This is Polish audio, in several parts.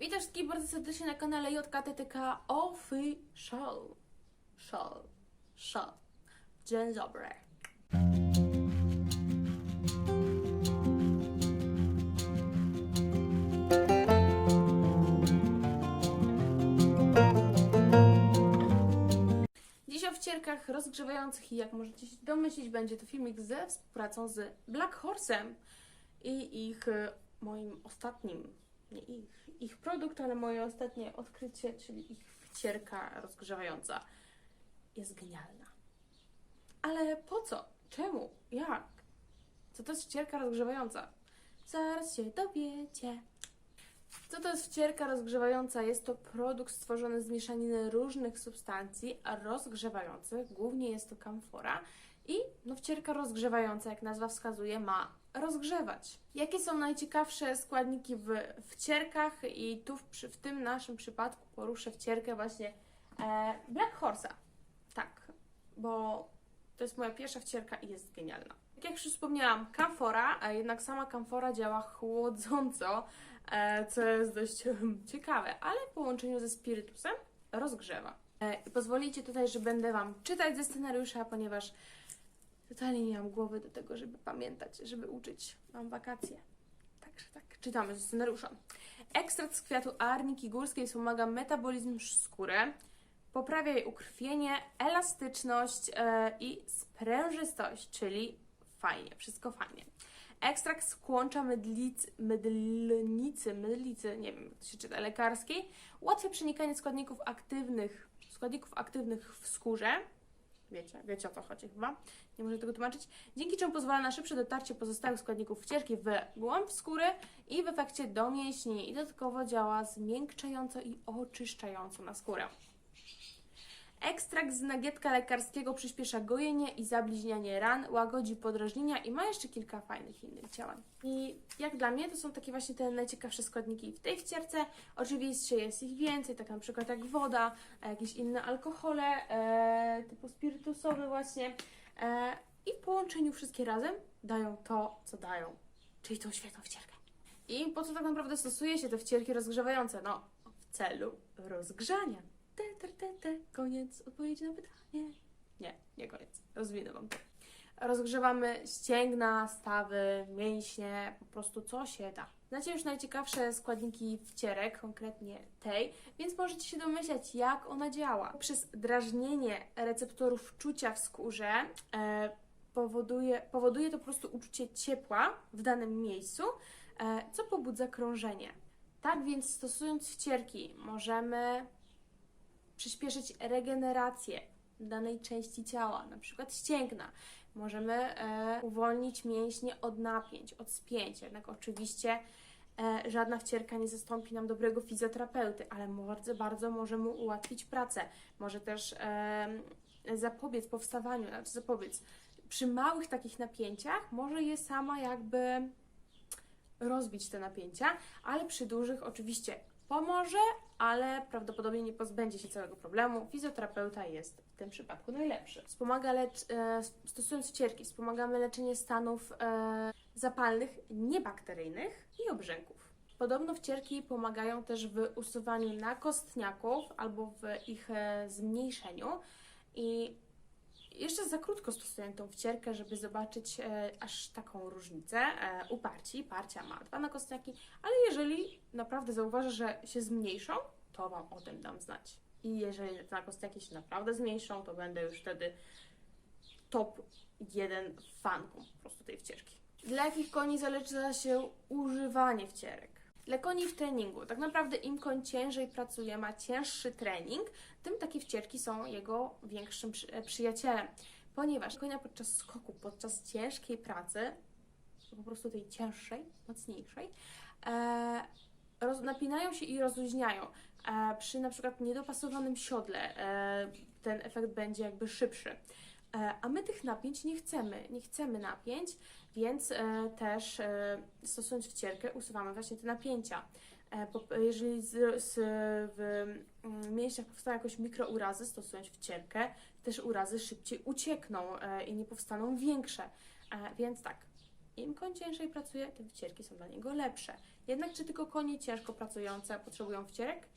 Witam wszystkich bardzo serdecznie na kanale JKTTK Official. Shal. Shal. Dzień dobry. Dziś o wcierkach rozgrzewających i jak możecie się domyślić, będzie to filmik ze współpracą z Black Horse'em i ich e, moim ostatnim, nie ich, ich produkt, ale moje ostatnie odkrycie, czyli ich wcierka rozgrzewająca jest genialna. Ale po co? Czemu? Jak? Co to jest wcierka rozgrzewająca? Zaraz się dowiecie. Co to jest wcierka rozgrzewająca? Jest to produkt stworzony z mieszaniny różnych substancji rozgrzewających. Głównie jest to kamfora. I no, wcierka rozgrzewająca, jak nazwa wskazuje, ma rozgrzewać. Jakie są najciekawsze składniki w wcierkach? I tu w, w tym naszym przypadku poruszę wcierkę właśnie e, Black Horse'a. Tak, bo to jest moja pierwsza wcierka i jest genialna. Jak już wspomniałam, kamfora, a jednak sama kamfora działa chłodząco, e, co jest dość ciekawe, ale w połączeniu ze spirytusem rozgrzewa. E, pozwolicie tutaj, że będę Wam czytać ze scenariusza, ponieważ totalnie nie mam głowy do tego, żeby pamiętać, żeby uczyć. Mam wakacje. Także tak, czytamy ze scenariusza. Ekstrakt z kwiatu arniki górskiej wspomaga metabolizm skóry, poprawia jej ukrwienie, elastyczność e, i sprężystość, czyli fajnie, wszystko fajnie. Ekstrakt z kłącza mydlnicy, mydlicy, nie wiem jak to się czyta, lekarskiej, ułatwia przenikanie składników aktywnych, składników aktywnych w skórze. Wiecie, wiecie o co chodzi chyba. Nie muszę tego tłumaczyć. Dzięki czemu pozwala na szybsze dotarcie pozostałych składników wcierki w głąb skóry i w efekcie do mięśni. I dodatkowo działa zmiękczająco i oczyszczająco na skórę. Ekstrakt z nagietka lekarskiego przyspiesza gojenie i zabliźnianie ran, łagodzi podrażnienia i ma jeszcze kilka fajnych innych działań. I jak dla mnie to są takie właśnie te najciekawsze składniki w tej wcierce. Oczywiście jest ich więcej, tak na przykład jak woda, jakieś inne alkohole, e, typu spirytusowy właśnie. E, I w połączeniu wszystkie razem dają to, co dają, czyli tą świetną wcierkę. I po co tak naprawdę stosuje się te wcierki rozgrzewające? No, w celu rozgrzania. Te. Koniec odpowiedzi na pytanie. Nie, nie koniec. Rozwinę Wam to. Rozgrzewamy ścięgna, stawy, mięśnie, po prostu co się da. Znacie już najciekawsze składniki wcierek, konkretnie tej, więc możecie się domyślać, jak ona działa. Przez drażnienie receptorów czucia w skórze e, powoduje, powoduje to po prostu uczucie ciepła w danym miejscu, e, co pobudza krążenie. Tak więc stosując wcierki możemy przyspieszyć regenerację danej części ciała, na przykład ścięgna. Możemy e, uwolnić mięśnie od napięć, od spięć. Jednak oczywiście e, żadna wcierka nie zastąpi nam dobrego fizjoterapeuty, ale bardzo, bardzo może mu ułatwić pracę. Może też e, zapobiec powstawaniu, znaczy zapobiec. Przy małych takich napięciach może je sama jakby rozbić te napięcia, ale przy dużych oczywiście pomoże, ale prawdopodobnie nie pozbędzie się całego problemu. Fizjoterapeuta jest w tym przypadku najlepszy. Wspomaga lecz, e, stosując wcierki, wspomagamy leczenie stanów e, zapalnych niebakteryjnych i obrzęków. Podobno wcierki pomagają też w usuwaniu nakostniaków albo w ich e, zmniejszeniu i jeszcze za krótko stosuję tą wcierkę, żeby zobaczyć e, aż taką różnicę. E, u parci, parcia ma dwa nakostniaki, ale jeżeli naprawdę zauważę, że się zmniejszą, to Wam o tym dam znać. I jeżeli te nakostniaki się naprawdę zmniejszą, to będę już wtedy top jeden fanką po prostu tej wcierki. Dla jakich koni zaleca się używanie wcierek? Dla koni w treningu. Tak naprawdę im koń ciężej pracuje, ma cięższy trening, tym takie wcierki są jego większym przy, e, przyjacielem. Ponieważ konia podczas skoku, podczas ciężkiej pracy, po prostu tej cięższej, mocniejszej, e, roz, napinają się i rozluźniają. E, przy na przykład niedopasowanym siodle e, ten efekt będzie jakby szybszy. E, A my tych napięć nie chcemy, nie chcemy napięć, więc e, też e, stosując wcierkę usuwamy właśnie te napięcia. Jeżeli z, z, w mm, mięśniach powstają jakoś mikrourazy, stosując wcierkę, też urazy szybciej uciekną i nie powstaną większe. Więc tak, im koń ciężej pracuje, tym wcierki są dla niego lepsze. Jednak czy tylko konie ciężko pracujące potrzebują wcierek?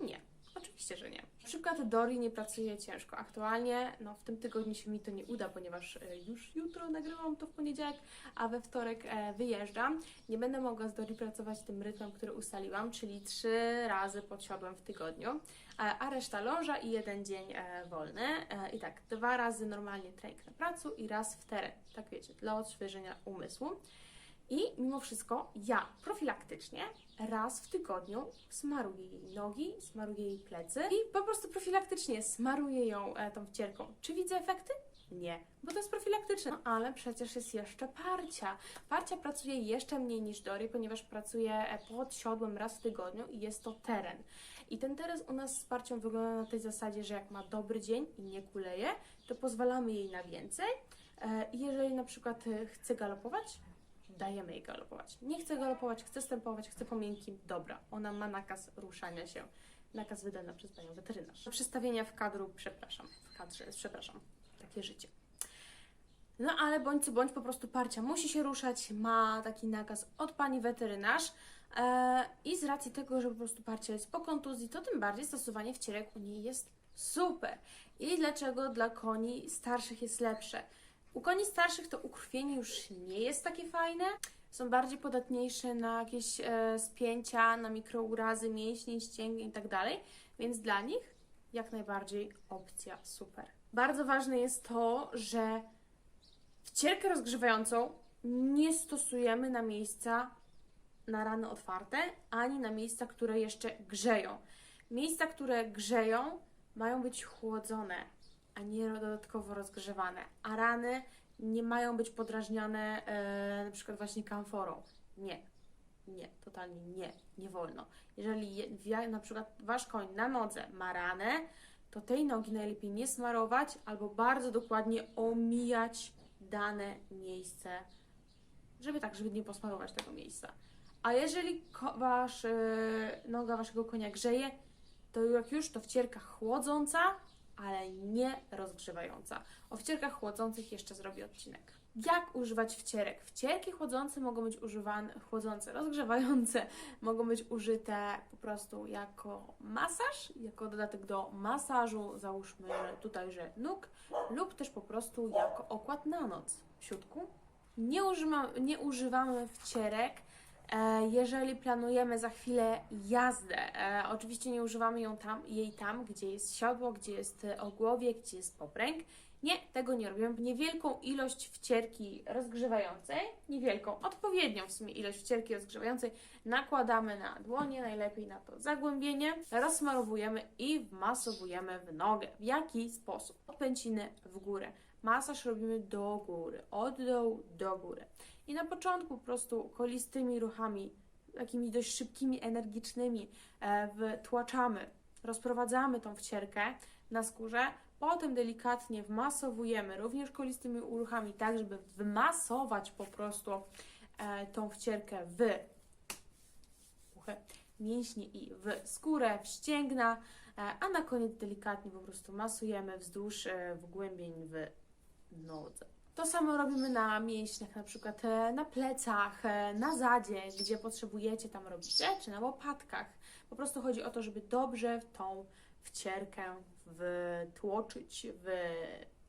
Nie. Oczywiście, że nie. Przykład Dori nie pracuje ciężko. Aktualnie, no w tym tygodniu się mi to nie uda, ponieważ e, już jutro nagrywam to w poniedziałek, a we wtorek e, wyjeżdżam. Nie będę mogła z Dori pracować tym rytmem, który ustaliłam, czyli trzy razy pod siodłem w tygodniu, a reszta loża i jeden dzień e, wolny. I tak, dwa razy normalnie trening na pracu i raz w teren. Tak wiecie, dla odświeżenia umysłu. I mimo wszystko ja profilaktycznie raz w tygodniu smaruję jej nogi, smaruję jej plecy i po prostu profilaktycznie smaruję ją e, tą wcierką. Czy widzę efekty? Nie, bo to jest profilaktyczne. No, ale przecież jest jeszcze parcia. Parcia pracuje jeszcze mniej niż Dory, ponieważ pracuje e, pod siodłem raz w tygodniu i jest to teren. I ten teren u nas z parcią wygląda na tej zasadzie, że jak ma dobry dzień i nie kuleje, to pozwalamy jej na więcej. E, jeżeli na przykład chce galopować, dajemy jej galopować. Nie chce galopować, chce stępować, chce po miękkim, dobra. Ona ma nakaz ruszania się. Nakaz wydany przez panią weterynarz. Przestawienia w kadru, przepraszam, w kadrze, przepraszam, takie życie. No ale bądź co bądź, po prostu parcia musi się ruszać, ma taki nakaz od pani weterynarz e, i z racji tego, że po prostu parcia jest po kontuzji, to tym bardziej stosowanie wcierek u niej jest super. I dlaczego dla koni starszych jest lepsze? U koni starszych to ukrwienie już nie jest takie fajne. Są bardziej podatniejsze na jakieś e, spięcia, na mikrourazy mięśni, ścięgien i tak więc dla nich jak najbardziej opcja super. Bardzo ważne jest to, że wcierkę rozgrzewającą nie stosujemy na miejsca na rany otwarte, ani na miejsca, które jeszcze grzeją. Miejsca, które grzeją, mają być chłodzone, a nie dodatkowo rozgrzewane. A rany nie mają być podrażniane e, na przykład właśnie kamforą. Nie. Nie, totalnie nie, nie wolno. Jeżeli je, na przykład wasz koń na nodze ma ranę, to tej nogi najlepiej nie smarować albo bardzo dokładnie omijać dane miejsce, żeby tak, żeby nie posmarować tego miejsca. A jeżeli wasz, e, noga waszego konia grzeje, to jak już to wcierka chłodząca, ale nie rozgrzewająca. O wcierkach chłodzących jeszcze zrobię odcinek. Jak używać wcierek? Wcierki chłodzące mogą być używane, chłodzące, rozgrzewające, mogą być użyte po prostu jako masaż, jako dodatek do masażu, załóżmy tutaj, że nóg, lub też po prostu jako okład na noc w siódku. Nie, użyma, nie używamy wcierek, jeżeli planujemy za chwilę jazdę, e, oczywiście nie używamy ją tam, jej tam, gdzie jest siodło, gdzie jest e, ogłowie, gdzie jest popręg. Nie, tego nie robimy. Niewielką ilość wcierki rozgrzewającej, niewielką, odpowiednią w sumie ilość wcierki rozgrzewającej nakładamy na dłonie, najlepiej na to zagłębienie, rozsmarowujemy i wmasowujemy w nogę. W jaki sposób? Od pęciny w górę. Masaż robimy do góry, od dołu do góry. I na początku po prostu kolistymi ruchami, takimi dość szybkimi, energicznymi, e, wtłaczamy, rozprowadzamy tą wcierkę na skórze, potem delikatnie wmasowujemy, również kolistymi ruchami, tak żeby wmasować po prostu e, tą wcierkę w mięśnie i w skórę, w ścięgna, e, a na koniec delikatnie po prostu masujemy wzdłuż e, wgłębień w nodze. To samo robimy na mięśniach, na przykład e, na plecach, e, na zadzie, gdzie potrzebujecie tam robicie, czy na łopatkach. Po prostu chodzi o to, żeby dobrze tą wcierkę wtłoczyć w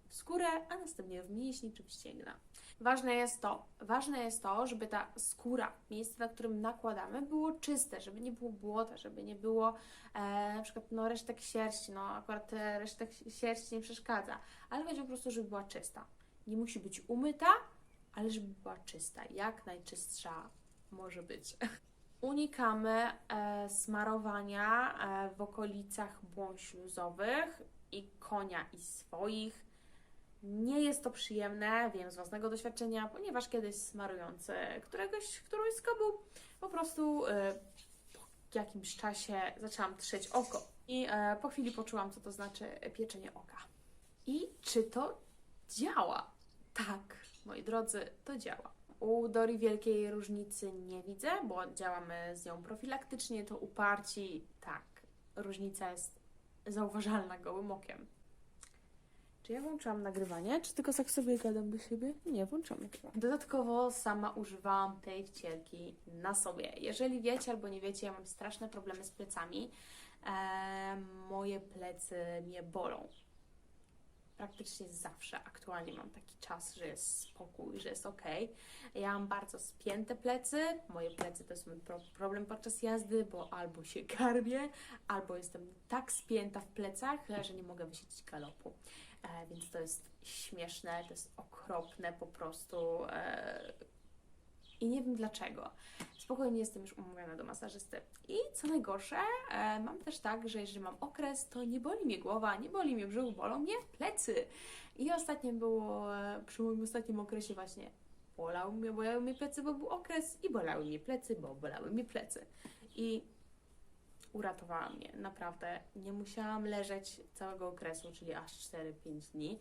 skórę, a następnie w mięśni czy w ścięgna. Ważne jest to, ważne jest to, żeby ta skóra, miejsce, na którym nakładamy, było czyste, żeby nie było błota, żeby nie było e, na przykład no, resztek sierści, no akurat e, resztek sierści nie przeszkadza, ale chodzi po prostu, żeby była czysta. Nie musi być umyta, ale żeby była czysta, jak najczystsza może być. Unikamy e, smarowania e, w okolicach błon śluzowych i konia i swoich. Nie jest to przyjemne, wiem z własnego doświadczenia, ponieważ kiedyś smarując e, któregoś, którąś z po prostu e, po jakimś czasie zaczęłam trzeć oko i e, po chwili poczułam, co to znaczy pieczenie oka. I czy to działa? Tak, moi drodzy, to działa. U Dori wielkiej różnicy nie widzę, bo działamy z nią profilaktycznie, to uparci, tak, różnica jest zauważalna gołym okiem. Czy ja włączyłam nagrywanie, czy tylko tak sobie gadam do siebie? Nie, włączyłam nagrywanie. Dodatkowo sama używałam tej wcielki na sobie. Jeżeli wiecie albo nie wiecie, ja mam straszne problemy z plecami. E, moje plecy mnie bolą. Praktycznie zawsze. Aktualnie mam taki czas, że jest spokój, że jest ok. Ja mam bardzo spięte plecy. Moje plecy to jest problem podczas jazdy, bo albo się karmię, albo jestem tak spięta w plecach, że nie mogę wysiedzieć galopu. E, więc to jest śmieszne, to jest okropne po prostu. E, I nie wiem dlaczego. Spokojnie jestem już umówiona do masażysty. I co najgorsze, e, mam też tak, że jeżeli mam okres, to nie boli mnie głowa, nie boli mnie brzuch, bolą mnie plecy. I ostatnio było, e, przy moim ostatnim okresie właśnie bolał mnie, bolały mnie plecy, bo był okres i bolały mnie plecy, bo bolały mnie plecy. I uratowała mnie, naprawdę. Nie musiałam leżeć całego okresu, czyli aż 4-5 dni,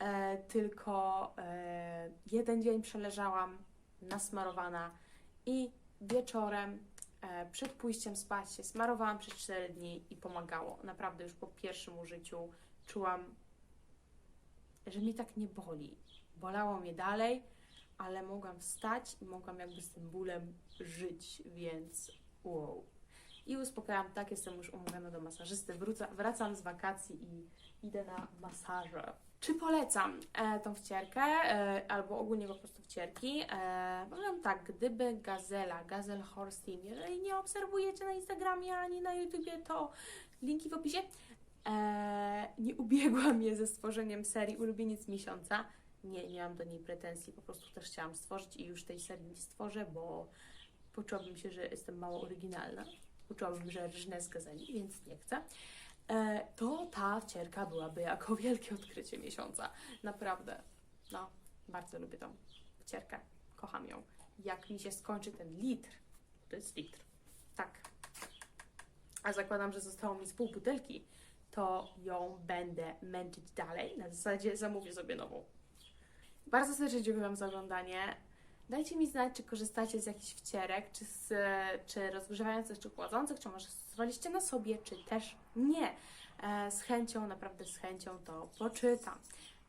e, tylko e, jeden dzień przeleżałam nasmarowana i wieczorem e, przed pójściem spać się smarowałam przez 4 dni i pomagało. Naprawdę już po pierwszym użyciu czułam, że mnie tak nie boli. Bolało mnie dalej, ale mogłam wstać i mogłam jakby z tym bólem żyć, więc wow. I uspokajam, tak, jestem już umówiona do masażysty, wrócę, wracam z wakacji i idę na masaże. Czy polecam e, tą wcierkę, e, albo ogólnie po prostu wcierki? E, powiem tak, gdyby Gazela, Gazel Horse Team, jeżeli nie obserwujecie na Instagramie ani na YouTubie, to linki w opisie. E, nie ubiegła mnie ze stworzeniem serii Ulubieniec Miesiąca. Nie, nie mam do niej pretensji, po prostu też chciałam stworzyć i już tej serii nie stworzę, bo poczułabym się, że jestem mało oryginalna. Poczułabym, że rżnę z gazeli, więc nie chcę. E, to ta wcierka byłaby jako wielkie odkrycie miesiąca. Naprawdę. No, bardzo lubię tą wcierkę. Kocham ją. Jak mi się skończy ten litr, to jest litr. Tak. A zakładam, że zostało mi z pół butelki, to ją będę męczyć dalej. Na zasadzie zamówię sobie nową. Bardzo serdecznie dziękuję Wam za oglądanie. Dajcie mi znać, czy korzystacie z jakichś wcierek, czy, z, czy rozgrzewających, czy chłodzących, czy może stosowaliście na sobie, czy też nie. E, z chęcią, naprawdę z chęcią to poczytam.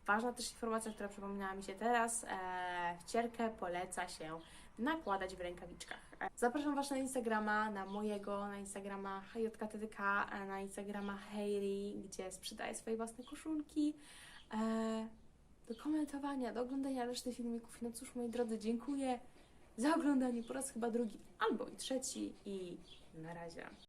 Ważna też informacja, która przypomniała mi się teraz. E, wcierkę poleca się nakładać w rękawiczkach. E, Zapraszam Was na Instagrama, na mojego, na Instagrama HJKTDK, na Instagrama Heiri, gdzie sprzedaję swoje własne koszulki. Do komentowania, do oglądania reszty filmików. No cóż, moi drodzy, dziękuję za oglądanie po raz chyba drugi albo i trzeci i na razie.